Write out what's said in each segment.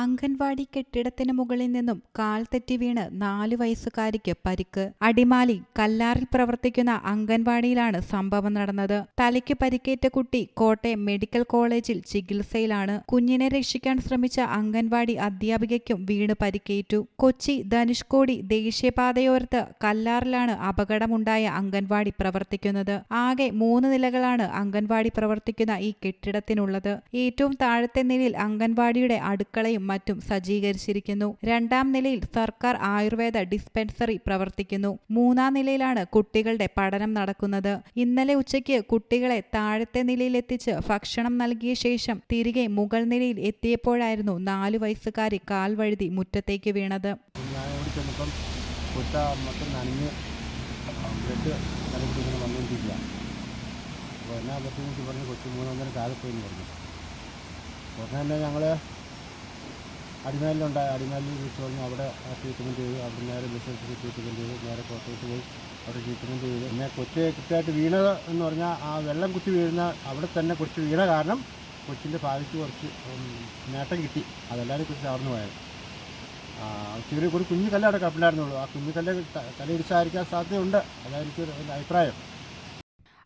അംഗൻവാടി കെട്ടിടത്തിന് മുകളിൽ നിന്നും കാൽ തെറ്റി വീണ് നാലു വയസ്സുകാരിക്ക് പരിക്ക്. അടിമാലി കല്ലാറിൽ പ്രവർത്തിക്കുന്ന അംഗൻവാടിയിലാണ് സംഭവം നടന്നത്. തലയ്ക്ക് പരിക്കേറ്റ കുട്ടി കോട്ടയം മെഡിക്കൽ കോളേജിൽ ചികിത്സയിലാണ്. കുഞ്ഞിനെ രക്ഷിക്കാൻ ശ്രമിച്ച അംഗൻവാടി അധ്യാപികയ്ക്കും വീണ് പരിക്കേറ്റു. കൊച്ചി ധനുഷ്കോടി ദേശീയപാതയോരത്ത് കല്ലാറിലാണ് അപകടമുണ്ടായ അംഗൻവാടി പ്രവർത്തിക്കുന്നത്. ആകെ മൂന്ന് നിലകളാണ് അംഗൻവാടി പ്രവർത്തിക്കുന്ന ഈ കെട്ടിടത്തിനുള്ളത്. ഏറ്റവും താഴത്തെ നിലയിൽ അംഗൻവാടിയുടെ അടുക്കളയും മറ്റും സജ്ജീകരിച്ചിരിക്കുന്നു. രണ്ടാം നിലയിൽ സർക്കാർ ആയുർവേദ ഡിസ്പെൻസറി പ്രവർത്തിക്കുന്നു. മൂന്നാം നിലയിലാണ് കുട്ടികളുടെ പഠനം നടക്കുന്നത്. ഇന്നലെ ഉച്ചയ്ക്ക് കുട്ടികളെ താഴത്തെ നിലയിലെത്തിച്ച് ഭക്ഷണം നൽകിയ ശേഷം തിരികെ മുകൾ നിലയിൽ എത്തിയപ്പോഴായിരുന്നു നാലു വയസ്സുകാരി കാൽ വഴുതി മുറ്റത്തേക്ക് വീണത്. അപ്പോൾ എന്നാ പറ്റുമെന്ന് പറഞ്ഞ് കൊച്ചു മൂന്നൊന്നര താഴെ പോയി പറഞ്ഞു ഉടനെ തന്നെ ഞങ്ങൾ അടിമാലിലുണ്ടായ അടിമേലിൽ വിളിച്ചു പറഞ്ഞു അവിടെ ട്രീറ്റ്മെന്റ് ചെയ്തു. അവിടെ നേരെ ബിസിനസ് ട്രീറ്റ്മെന്റ് ചെയ്തു. നേരെ കോട്ടയത്ത് പോയി അവിടെ ട്രീറ്റ്മെന്റ് ചെയ്തു. പിന്നെ കൊച്ച് കൃത്യമായിട്ട് വീണത് എന്ന് പറഞ്ഞാൽ ആ വെള്ളം കുത്തി വീഴുന്ന അവിടെ തന്നെ കുറച്ച് വീണ കാരണം കൊച്ചിന്റെ ഭാഗത്ത് കുറച്ച് നേട്ടം കിട്ടി. അതെല്ലാവരും കുറിച്ച് അവർന്ന് പോയത്. ചെറിയ ഒരു കുഞ്ഞു കല്ല് അവിടെ കപ്പിലായിരുന്നുള്ളൂ ആ കുഞ്ഞു തലയിടിച്ചായിരിക്കാൻ സാധ്യതയുണ്ട്. അതായിരിക്കും അഭിപ്രായം.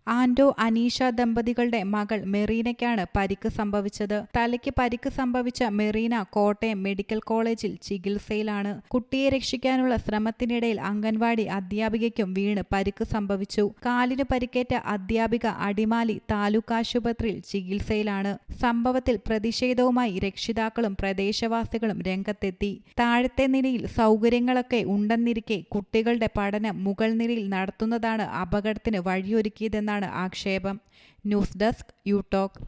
ആൻഡോ അനീഷ ദമ്പതികളുടെ മകൾ മെറീനയ്ക്കാണ് പരിക്ക് സംഭവിച്ചത്. തലയ്ക്ക് പരിക്ക് സംഭവിച്ച മെറീന കോട്ടയം മെഡിക്കൽ കോളേജിൽ ചികിത്സയിലാണ്. കുട്ടിയെ രക്ഷിക്കാനുള്ള ശ്രമത്തിനിടയിൽ അംഗൻവാടി അധ്യാപികയ്ക്കും വീണ് പരിക്ക് സംഭവിച്ചു. കാലിന് പരിക്കേറ്റ അധ്യാപിക അടിമാലി താലൂക്ക് ആശുപത്രിയിൽ ചികിത്സയിലാണ്. സംഭവത്തിൽ പ്രതിഷേധവുമായി രക്ഷിതാക്കളും പ്രദേശവാസികളും രംഗത്തെത്തി. താഴത്തെ നിലയിൽ സൗകര്യങ്ങളൊക്കെ ഉണ്ടെന്നിരിക്കെ കുട്ടികളുടെ പഠനം മുകൾ നിലയിൽ നടത്തുന്നതാണ് അപകടത്തിന് വഴിയൊരുക്കിയതെന്നാണ് ആക്ഷേപം. News desk you talk